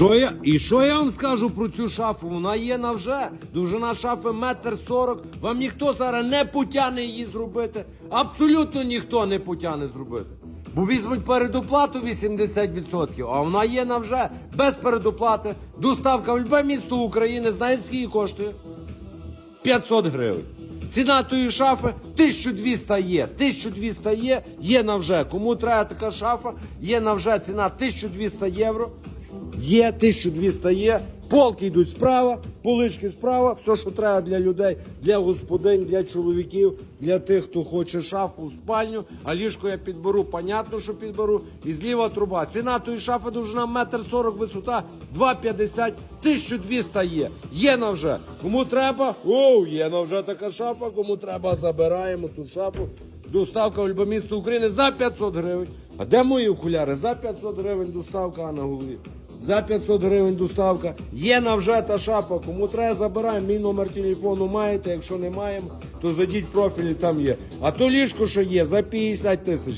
Що я, і що я вам скажу про цю шафу? Вона є на вже. Довжина шафи метр сорок. Вам ніхто зараз не потягне її зробити. Абсолютно ніхто не потягне зробити. Бо візьмуть передоплату 80%, а вона є на вже без передоплати. Доставка в любе місто України. Знаєте, скільки коштує? 500 гривень. Ціна тої шафи 1200 є. 1200 є, є на вже. Кому треба така шафа, є на вже ціна 1200 євро. Є 1200 є. Полки йдуть справа, полички справа, все, що треба для людей, для господинь, для чоловіків, для тих, хто хоче шафу спальню, а ліжко я підберу, понятно, що підберу. І зліва труба. Ціна тої шафи довжина метр сорок, висота 2,50, 1200 є. Є на вже. Кому треба? Оу, є на вже така шафа, кому треба, забираємо ту шафу. Доставка в любе місто України за 500 гривень. А де мої окуляри? За 500 гривень доставка на голові. За 500 гривень доставка. Є на вже та шапа. Кому треба, забираємо. Мій номер телефону маєте. Якщо не маємо, то зайдіть профілі, там є. А то ліжко, що є, за 50 тисяч.